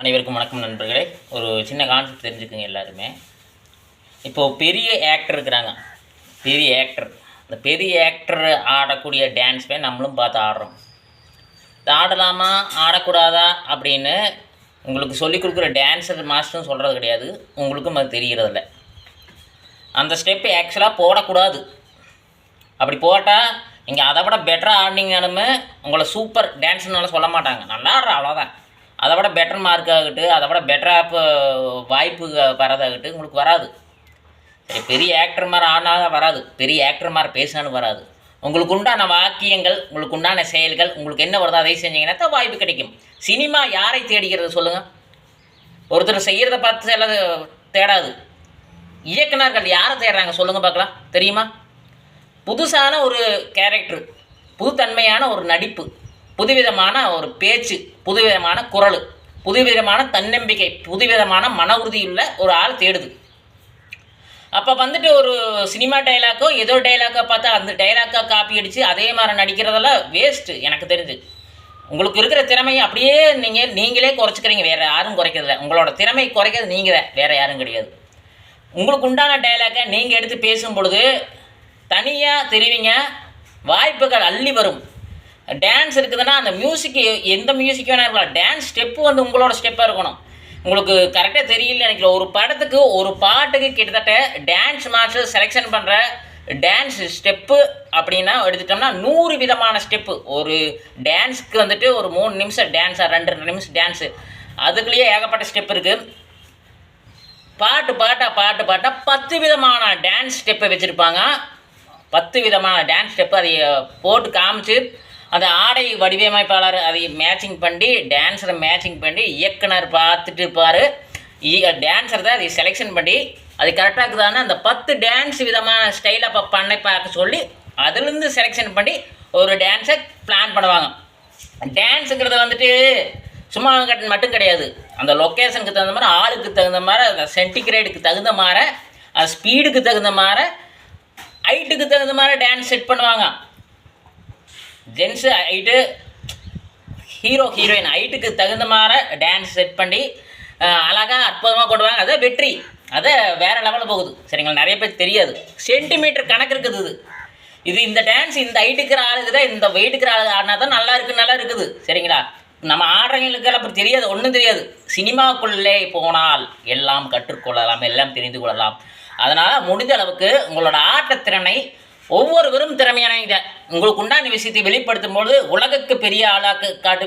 அனைவருக்கும் வணக்கம் நண்பர்களே. ஒரு சின்ன கான்செப்ட் தெரிஞ்சுக்குங்க எல்லாருமே. இப்போது பெரிய ஆக்டர் இருக்கிறாங்க. பெரிய ஆக்டர் இந்த பெரிய ஆக்டர் ஆடக்கூடிய டான்ஸ்மே நம்மளும் பார்த்து ஆடுறோம். இது ஆடலாமா? ஆடக்கூடாதா? அப்படின்னு உங்களுக்கு சொல்லிக் கொடுக்குற டான்ஸர் மாஸ்டரும் சொல்கிறது கிடையாது. உங்களுக்கும் அது தெரிகிறதில்ல. அந்த ஸ்டெப்பு ஆக்சுவலாக போடக்கூடாது. அப்படி போட்டால் நீங்கள் அதை விட பெட்டராக ஆடினீங்கனாலுமே உங்களை சூப்பர் டான்ஸ்னால சொல்ல மாட்டாங்க. நல்லா ஆடுற அவ்வளோதான் அதை விட பெட்டர் மார்க் ஆகட்டு அதை விட பெட்டராக இப்போ வாய்ப்பு வரதாகட்டு உங்களுக்கு வராது. சரி பெரிய ஆக்டர் மாதிரி ஆடினாலும் வராது. பெரிய ஆக்டர் மாதிரி பேசினாலும் வராது. உங்களுக்கு உண்டான வாக்கியங்கள் உங்களுக்கு உண்டான செயல்கள் உங்களுக்கு என்ன வருதோ அதை செஞ்சீங்கன்னா தான் வாய்ப்பு கிடைக்கும். சினிமா யாரை தேடிக்கிறது சொல்லுங்கள் ஒருத்தர் செய்கிறத பார்த்து எல்லாம் தேடாது. இயக்குனர்கள் யாரை தேடுறாங்க சொல்லுங்கள் பார்க்கலாம். தெரியுமா? புதுசான ஒரு கேரக்டர் புதுத்தன்மையான ஒரு நடிப்பு. புதுவிதமான ஒரு பேச்சு புதுவிதமான குரல் புதுவிதமான தன்னம்பிக்கை புதுவிதமான மன உறுதியுள்ள ஒரு ஆள் தேடுது. அப்போ வந்துட்டு ஒரு சினிமா டைலாக்கோ ஏதோ டைலாக்கோ பார்த்தா அந்த டைலாக்கை காப்பி அடித்து அதே மாதிரி நடிக்கிறதெல்லாம் வேஸ்ட்டு எனக்கு தெரிஞ்சு. உங்களுக்கு இருக்கிற திறமையை அப்படியே நீங்கள் நீங்களே குறைச்சிக்கிறீங்க. வேறு யாரும் குறைக்கிறதில்ல. உங்களோட திறமை குறைக்கிறது நீங்கள் தான். வேறு யாரும் கிடையாது. உங்களுக்கு உண்டான டைலாக்கை நீங்கள் எடுத்து பேசும் பொழுது தனியாக தெரிவிங்க வாய்ப்புகள் அள்ளி வரும். டான்ஸ் இருக்குதுன்னா அந்த மியூசிக் எந்த மியூசிக் வேணால் இருக்கலாம். டான்ஸ் ஸ்டெப்பு வந்து உங்களோட ஸ்டெப்பாக இருக்கணும். உங்களுக்கு கரெக்டாக தெரியல நினைக்கிறேன். ஒரு படத்துக்கு ஒரு பாட்டுக்கு கிட்டத்தட்ட டான்ஸ் மாஸ்டர் செலெக்ஷன் பண்ணுற டான்ஸ் ஸ்டெப்பு அப்படின்னா எடுத்துட்டோம்னா நூறு விதமான ஸ்டெப்பு ஒரு டான்ஸ்க்கு வந்துட்டு ஒரு மூணு நிமிஷம் டான்ஸாக ரெண்டு ரெண்டு நிமிஷம் டான்ஸு அதுக்குள்ளேயே ஏகப்பட்ட ஸ்டெப் இருக்குது பாட்டு பாட்டா பாட்டு பாட்டா பத்து விதமான டான்ஸ் ஸ்டெப்பை வச்சுருப்பாங்க. பத்து விதமான டான்ஸ் ஸ்டெப்பு அதை போட்டு காமிச்சு அந்த ஆடை வடிவமைப்பாளர் அதை மேட்சிங் பண்ணி டான்ஸரை மேட்சிங் பண்ணி இயக்குனர் பார்த்துட்டு இருப்பார் டான்ஸர் தான் அதை செலெக்ஷன் பண்ணி அது கரெக்டாக இருக்குதான்னு அந்த பத்து டான்ஸ் விதமான ஸ்டைலை அப்போ பண்ணை பார்க்க சொல்லி அதுலேருந்து செலெக்ஷன் பண்ணி ஒரு டான்ஸை பிளான் பண்ணுவாங்க. டான்ஸுங்கிறது வந்துட்டு சும்மா கட்டன் மட்டும் கிடையாது. அந்த லொக்கேஷனுக்கு தகுந்த மாதிரி ஆளுக்கு தகுந்த மாதிரி அந்த சென்டிகிரேடுக்கு தகுந்த மாதிரி அந்த ஸ்பீடுக்கு தகுந்த மாதிரி ஹைட்டுக்கு தகுந்த மாதிரி டான்ஸ் செட் பண்ணுவாங்க. ஜென்ஸு ஹைட்டு ஹீரோ ஹீரோயின் ஹைட்டுக்கு தகுந்த மாதிரி டான்ஸ் செட் பண்ணி அழகாக அற்புதமாக கொண்டு வாங்க. அதை வெற்றி. அதை வேறு லெவலில் போகுது. சரிங்களா? நிறைய பேர் தெரியாது. சென்டிமீட்டர் கணக்கு இருக்குது இது. இது இந்த டான்ஸ் இந்த ஹைட்டுக்கிற ஆளுக்கு தான் இந்த வெயிட்டுக்கிற ஆளு ஆடினா தான் நல்லா இருக்கு நல்லா இருக்குது. சரிங்களா? நம்ம ஆடுறவங்களுக்கு அப்படி தெரியாது ஒன்றும் தெரியாது. சினிமாவுக்குள்ளே போனால் எல்லாம் கற்றுக்கொள்ளலாம் எல்லாம் தெரிந்து கொள்ளலாம். அதனால் முடிந்த அளவுக்கு உங்களோட ஆட்டத்திறனை ஒவ்வொருவரும் திறமையானவங்க உங்களுக்கு உண்டான விஷயத்தை வெளிப்படுத்தும் பொழுது உலகுக்கு பெரிய ஆளாக காட்டு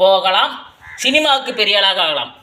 போகலாம் சினிமாவுக்கு பெரிய ஆளாக ஆகலாம்.